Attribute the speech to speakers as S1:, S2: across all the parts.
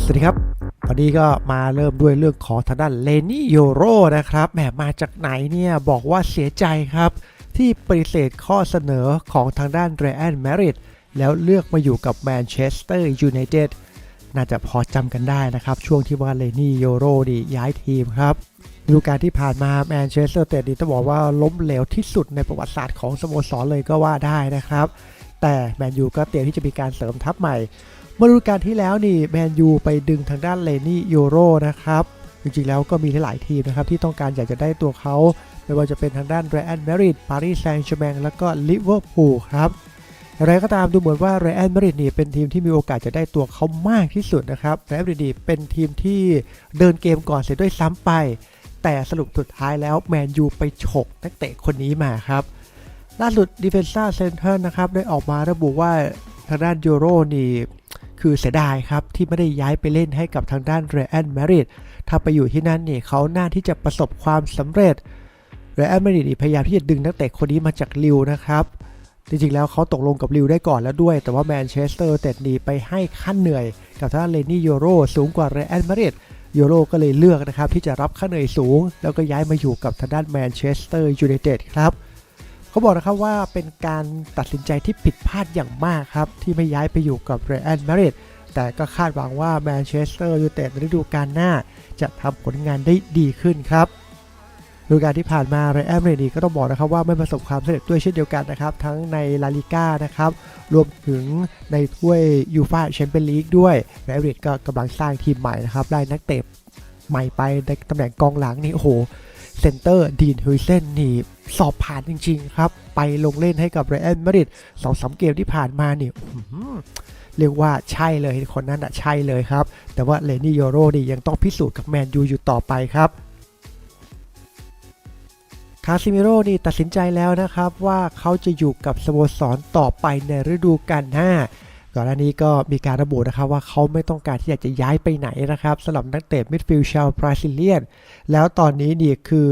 S1: สวัสดีครับ วันนี้ก็มาเริ่มด้วยเรื่องของทางด้านเลนี่โยโรนะครับ แหมมาจากไหนเนี่ย บอกว่าเสียใจครับ ที่ปฏิเสธข้อเสนอของทางด้านเรอันแมริดแล้วเลือกมาอยู่กับแมนเชสเตอร์ยูไนเต็ดน่าจะพอจำกันได้นะครับ ช่วงที่ว่าเลนี่โยโรดีย้ายทีมครับฤดูกาลที่ผ่านมาแมนเชสเตอร์เตดนี่ต้องบอกว่าล้มเหลวที่สุดในประวัติศาสตร์ของสโมสรเลยก็ว่าได้นะครับ แต่แมนยูก็เตรียมที่จะมีการเสริมทัพใหม่ มื่อฤดูกาลที่แล้วนี่แมนยูไปดึงทางด้านเลนี่ยูโรนะครับจริงๆแล้วก็มีหลายทีมนะครับที่ต้องการอยากจะได้ตัวเขาไม่ว่าจะเป็นทางด้านเรอันแมริดปารีสแซงต์แชร์แมงแล้วก็ลิเวอร์พูลครับอะไรก็ตามดูเหมือนว่าเรอันแมริดนี่เป็นทีมที่มีโอกาสจะได้ตัวเขามากที่สุดนะครับเรอันแมริดนี่เป็นทีมที่เดินเกมก่อนเสียด้วยซ้ำไป แต่สรุปสุดท้ายแล้วแมนยูไปฉกนักเตะคนนี้มาครับ ล่าสุดดิเฟนซ่าเซนเตอร์นะครับได้ออกมาระบุว่าทางด้านยูโรนี่ คือเสียดายครับที่ไม่ได้ย้ายไปเล่นให้กับทางด้านเรอันแมริดถ้าไปอยู่ที่นั่นเนี่ยเขาน่าที่จะประสบความสำเร็จเรอันแมริดพยายามที่จะดึงนักเตะคนนี้มาจากลิวนะครับจริงๆแล้วเขาตกลงกับลิวได้ก่อนแล้วด้วย แต่ว่าแมนเชสเตอร์เต็ดนีไปให้ขั้นเหนื่อย กับทางด้านเลนี่ยโรสูงกว่าเรอันแมริดยโรก็เลยเลือกนะครับที่จะรับค่าเหนื่อยสูง แล้วก็ย้ายมาอยู่กับทางด้านแมนเชสเตอร์ยูไนเต็ดครับ เขาบอกนะครับว่าเป็นการตัดสินใจที่ผิดพลาดอย่างมากครับ ที่ไม่ย้ายไปอยู่กับเรอันแมริดแต่ก็คาดหวังว่าแมนเชสเตอร์ยูไนเต็ดในฤดูกาลหน้า จะทำผลงานได้ดีขึ้นครับฤดูกาลที่ผ่านมาเรอันแมริดก็ต้องบอกนะครับว่าไม่ประสบความสำเร็จด้วยเช่นเดียวกันนะครับ ทั้งในลาลิก้านะครับรวมถึงในถ้วยยูฟาแชมเปี้ยนลีกด้วยเรอันแมริดก็กำลังสร้างทีมใหม่นะครับได้นักเตะใหม่ไปในตำแหน่งกองหลังนี่โอ้โห เซนเตอร์ดีนฮุยเซนนี่สอบผ่านจริง ๆ ครับ ไปลงเล่นให้กับเรอันมาดริดสองสามเกมที่ผ่านมานี่อื้อหือเรียกว่าใช่เลยคนนั้นอะใช่เลยครับ แต่ว่าเลนี่โยโรนี่ยังต้องพิสูจน์กับแมนยูอยู่ต่อไปครับคาซิมิโร่นี่ตัดสินใจแล้วนะครับว่าเขาจะอยู่กับสโมสรต่อไปในฤดูกาลหน้า ก่อนหน้านี้ก็มีการระบุนะครับว่าเขาไม่ต้องการที่อยากจะย้ายไปไหนนะครับสำหรับนักเตะมิดฟิลด์ชาวบราซิเลียน แล้วตอนนี้นี่คือ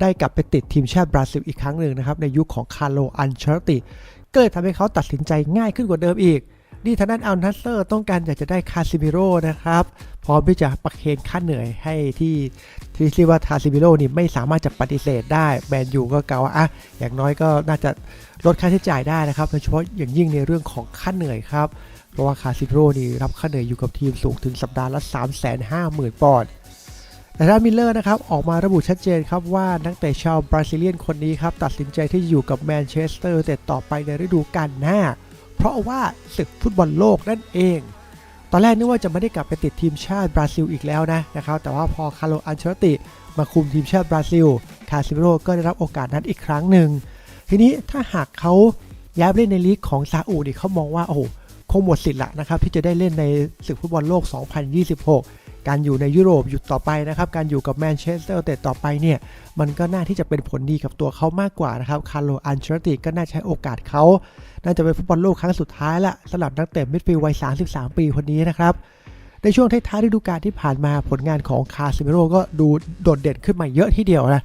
S1: ได้กลับไปติดทีมชาติบราซิลอีกครั้งหนึ่งนะครับในยุคของคาร์โลอันเชอร์ติก็เลยทำให้เขาตัดสินใจง่ายขึ้นกว่าเดิมอีก นี่ทางด้านอัลนัสเซอร์ต้องการอยากจะได้คาซิมิโร่นะครับ พร้อมที่จะประเคนค่าเหนื่อยให้ที่ที่เรียกว่าคาซิมิโร่นี่ไม่สามารถจะปฏิเสธได้แมนยูก็กล่าวว่าอะอย่างน้อยก็น่าจะลดค่าใช้จ่ายได้นะครับโดยเฉพาะอย่างยิ่งในเรื่องของค่าเหนื่อยครับ เพราะว่าคาซิมิโร่นี่รับค่าเหนื่อยอยู่กับทีมสูงถึงสัปดาห์ละ350,000ปอนด์แต่ด้านมิลเลอร์นะครับออกมาระบุชัดเจนครับว่านักเตะชาวบราซิเลียนคนนี้ครับตัดสินใจที่จะอยู่กับแมนเชสเตอร์แต่ต่อไปในฤดูกาลหน้า เพราะว่าศึกฟุตบอลโลกนั่นเอง ตอนแรกนึกว่าจะไม่ได้กลับไปติดทีมชาติบราซิลอีกแล้วนะนะครับแต่ว่าพอคาร์โลอันเชลติ มาคุมทีมชาติบราซิล คาซิมิโร่ก็ได้รับโอกาสนั้นอีกครั้งหนึ่งทีนี้ถ้าหากเขาย้ายไปเล่นในลีกของซาอุดิเขามองว่าโอ้โหคงหมดสิทธิ์ละนะครับที่จะได้เล่นในศึกฟุตบอลโลก 2026 การอยู่ในยุโรปอยู่ต่อไปนะครับ การอยู่กับแมนเชสเตอร์เตต่อไปเนี่ย มันก็น่าที่จะเป็นผลดีกับตัวเขามากกว่านะครับคาร์โลอันเชลติก็น่าใช้โอกาสเขา น่าจะเป็นฟุตบอลโลกครั้งสุดท้ายละสำหรับนักเตะมิดฟิลด์วัย 33 ปีคนนี้นะครับ ในช่วงท้ายๆฤดูกาลที่ผ่านมาผลงานของคาซิเมโร่ก็ดูโดดเด่นขึ้นมาเยอะทีเดียวนะ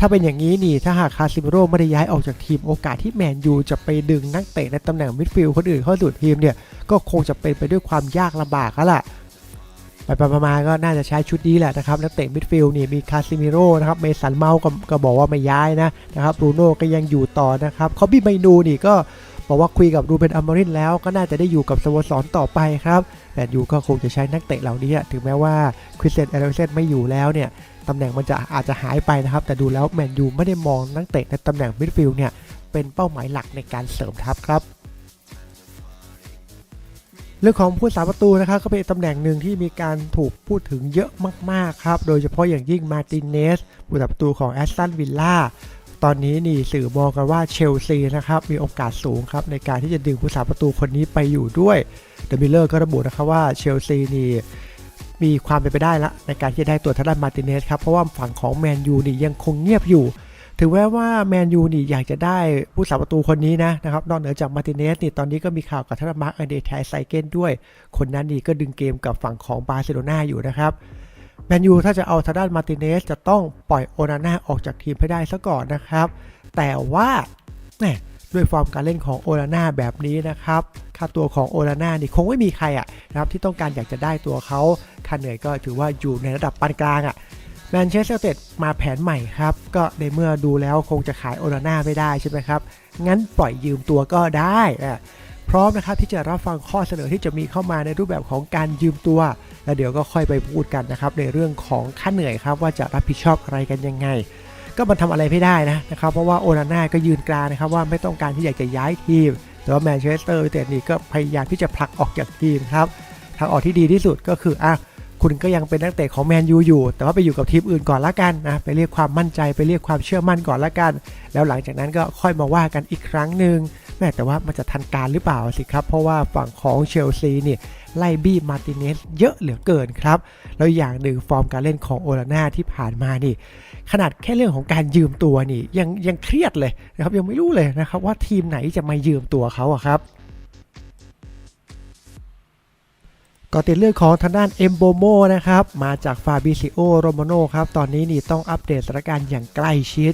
S1: ถ้าเป็นอย่างนี้นี่ถ้าหากคาซิเมโร่ไม่ได้ย้ายออกจากทีมโอกาสที่แมนยูจะไปดึงนักเตะในตำแหน่งมิดฟิลด์คนอื่นเข้าสู่ทีมเนี่ยก็คงจะเป็นไปด้วยความยากลำบากแล้วล่ะ ไปไปมาๆก็น่าจะใช้ชุดนี้แหละนะครับนักเตะมิดฟิลด์นี่มีคาซิมิโร่นะครับเมสันเมาก็ก็บอกว่าไม่ย้ายนะนะครับบรูโน่ก็ยังอยู่ต่อนะครับคอบบี้ไมนูนี่ก็บอกว่าคุยกับรูเบนอัมมารินแล้วก็น่าจะได้อยู่กับสโมสรต่อไปครับแต่ยูก็คงจะใช้นักเตะเหล่านี้ถึงแม้ว่าคริสเตนเอริเซนไม่อยู่แล้วเนี่ยตำแหน่งมันจะอาจจะหายไปนะครับ แต่ดูแล้วแมนยูไม่ได้มองนักเตะในตำแหน่งมิดฟิลด์เนี่ยเป็นเป้าหมายหลักในการเสริมทัพครับ เรื่องของผู้สาประตูนะครับก็เป็นตำแหน่งหนึ่งที่มีการถูกพูดถึงเยอะมากๆครับโดยเฉพาะอย่างยิ่งมาตินเนสผู้สาประตูของแอสตันวิลล่าตอนนี้นี่สื่อมองกันว่าเชลซีนะครับมีโอกาสสูงครับในการที่จะดึงผู้สาประตูคนนี้ไปอยู่ด้วยเดมิเลอร์ก็ระบุนะครับว่าเชลซีนี่มีความเป็นไปได้ละในการที่จะได้ตัวทางด้านมาร์ตินเนสครับเพราะว่าฝั่งของแมนยูนี่ยังคงเงียบอยู่ ถึงแม้ว่าแมนยูนี่อยากจะได้ผู้สาประตูคนนี้นะนะครับ นอกเหนือจากมาติเนสนี่ตอนนี้ก็มีข่าวกับทามาร์กอเดแทไซเกนด้วย คนนั้นนี่ก็ดึงเกมกับฝั่งของบาร์เซโลนาอยู่นะครับแมนยูถ้าจะเอาทางด้านมาติเนสจะต้องปล่อยโอนาน่าออกจากทีมให้ได้ซะก่อนนะครับ แต่ว่าแหมด้วยฟอร์มการเล่นของโอลาน่าแบบนี้นะครับ ค่าตัวของโอลาน่านี่คงไม่มีใครอะนะครับที่ต้องการอยากจะได้ตัวเขาค่าเหนื่อยก็ถือว่าอยู่ในระดับปานกลางอะ แมนเชสเตอร์เตดมาแผนใหม่ครับ ก็ในเมื่อดูแล้วคงจะขายโอลาน่าไม่ได้ใช่ไหมครับ งั้นปล่อยยืมตัวก็ได้อะพร้อมนะครับที่จะรับฟังข้อเสนอที่จะมีเข้ามาในรูปแบบของการยืมตัว แล้วเดี๋ยวก็ค่อยไปพูดกันนะครับในเรื่องของค่าเหนื่อยครับว่าจะรับผิดชอบอะไรกันยังไง ก็มันทำอะไรไม่ได้นะนะครับเพราะว่าโอนาน่าก็ยืนกรานนะครับว่าไม่ต้องการที่อยากจะย้ายทีม แต่ว่าแมนเชสเตอร์ยูไนเต็ดนี่ก็พยายามที่จะผลักออกจากทีมครับทางออกที่ดีที่สุดก็คืออะ คุณก็ยังเป็นนักเตะของแมนยูอยู่ แต่ว่าไปอยู่กับทีมอื่นก่อนละกันนะ ไปเรียกความมั่นใจไปเรียกความเชื่อมั่นก่อนละกัน แล้วหลังจากนั้นก็ค่อยมาว่ากันอีกครั้งหนึ่งแม่แต่ว่ามันจะทันการหรือเปล่าสิครับ เพราะว่าฝั่งของเชลซีนี่ไล่บี้มาร์ติเนสเยอะเหลือเกินครับ แล้วอย่างหนึ่งฟอร์มการเล่นของโอลาน่าที่ผ่านมานี่ ขนาดแค่เรื่องของการยืมตัวนี่ยังยังเครียดเลยนะครับยังไม่รู้เลยนะครับว่าทีมไหนจะมายืมตัวเขาอะครับ ก็ติดเรื่องของทางด้านเอมโบโมนะครับ มาจากฟาบิซิโอโรมโนครับ ตอนนี้นี่ต้องอัปเดตสถานการณ์อย่างใกล้ชิด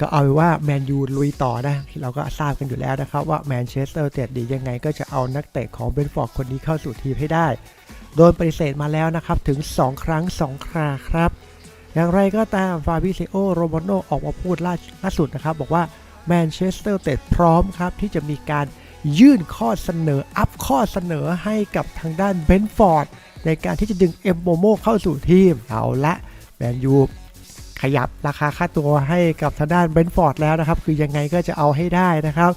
S1: ก็เอาไว้ว่าแมนยูลุยต่อนะที่เราก็ทราบกันอยู่แล้วนะครับ ว่าแมนเชสเตอร์เตดดียังไงก็จะเอานักเตะของเบนฟอร์ดคนนี้เข้าสู่ทีมให้ได้ โดนปฏิเสธมาแล้วนะครับ ถึง 2 ครั้ง 2 คราครับ อย่างไรก็ตามฟาบิซิโอโรมโนออกมาพูดล่าล่าสุดนะครับ บอกว่าแมนเชสเตอร์เตดพร้อมครับที่จะมีการ ยื่นข้อเสนอ อัพข้อเสนอให้กับทางด้านเบนฟอร์ด ในการที่จะดึงเอ็มโบโมเข้าสู่ทีม เอาละแมนยูขยับราคาค่าตัวให้กับทางด้านเบนฟอร์ดแล้วนะครับ คือยังไงก็จะเอาให้ได้นะครับ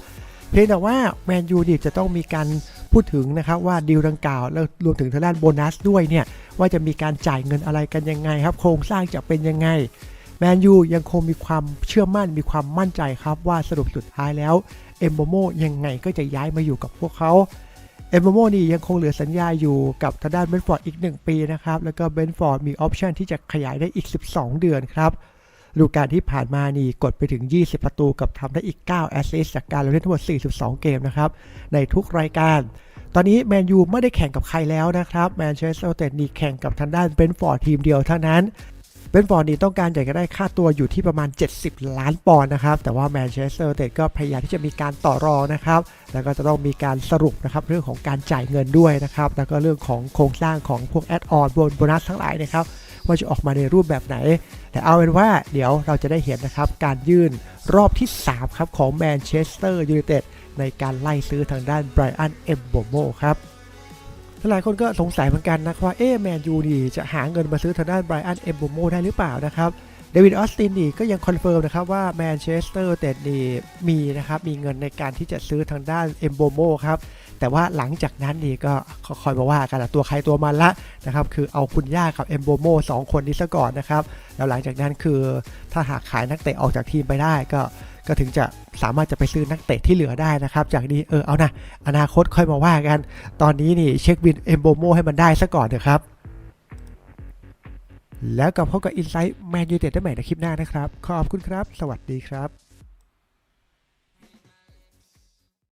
S1: เพียงแต่ว่าแมนยูดิจะต้องมีการพูดถึงนะครับว่าดีลดังกล่าวแล้วรวมถึงทางด้านโบนัสด้วยเนี่ยว่าจะมีการจ่ายเงินอะไรกันยังไงครับ โครงสร้างจะเป็นยังไงแมนยูยังคงมีความเชื่อมั่นมีความมั่นใจครับว่าสรุปสุดท้ายแล้ว มโบโมยังไงก็จะย้ายมาอยู่กับพวกเขาเอมโบโมนี่ยังคงเหลือสัญญาอยู่กับทางด้านเบนฟอร์ดอีก 1 ปีนะครับ แล้วก็เบนฟอร์ดมีออปชันที่จะขยายได้อีก 12 เดือนครับฤดูกาลที่ผ่านมานี่กดไปถึง 20 ประตูกับทำได้อีก 9 แอสซิสจากการลงเล่นทั้งหมด 42 เกมนะครับ ในทุกรายการ ตอนนี้แมนยูไม่ได้แข่งกับใครแล้วนะครับ แมนเชสเตอร์ยูไนเต็ดนี่แข่งกับทางด้านเบนฟอร์ดทีมเดียวเท่านั้น เบนฟอร์ดนี่ต้องการอยากจะได้ค่าตัวอยู่ที่ประมาณ 70 ล้านปอนด์นะครับ แต่ว่าแมนเชสเตอร์ยูไนเต็ดก็พยายามที่จะมีการต่อรองนะครับ แล้วก็จะต้องมีการสรุปนะครับเรื่องของการจ่ายเงินด้วยนะครับ แล้วก็เรื่องของโครงสร้างของพวกแอดออนบนโบนัสทั้งหลายนะครับว่าจะออกมาในรูปแบบไหน แต่เอาเป็นว่าเดี๋ยวเราจะได้เห็นนะครับ การยื่นรอบที่ 3 ครับ ของแมนเชสเตอร์ยูไนเต็ดในการไล่ซื้อทางด้านไบรอันเอมโบโมครับ หลายคนก็สงสัยเหมือนกันนะว่าเอ๊แมนยูนี่จะหาเงินมาซื้อทางด้านไบรอันเอมโบโมได้หรือเปล่านะครับเดวิดออสตินนี่ก็ยังคอนเฟิร์มนะครับว่าแมนเชสเตอร์เต็ดนี่มีนะครับมีเงินในการที่จะซื้อทางด้านเอมโบโมครับแต่ว่าหลังจากนั้นนี่ก็คอยมาว่ากันละตัวใครตัวมันละนะครับคือเอาคุณย่ากับเอมโบโมสองคนนี้ซะก่อนนะครับแล้วหลังจากนั้นคือถ้าหากขายนักเตะออกจากทีมไปได้ก็ ก็ถึงจะสามารถจะไปซื้อนักเตะที่เหลือได้นะครับ จากนี้เออเอานะอนาคตค่อยมาว่ากัน ตอนนี้นี่เช็คบินเอมโบโมให้มันได้ซะก่อนเถอะครับ แล้วกลับพบกับอินไซต์แมนยูเต็ดได้ใหม่ในคลิปหน้านะครับ ขอบคุณครับ สวัสดีครับ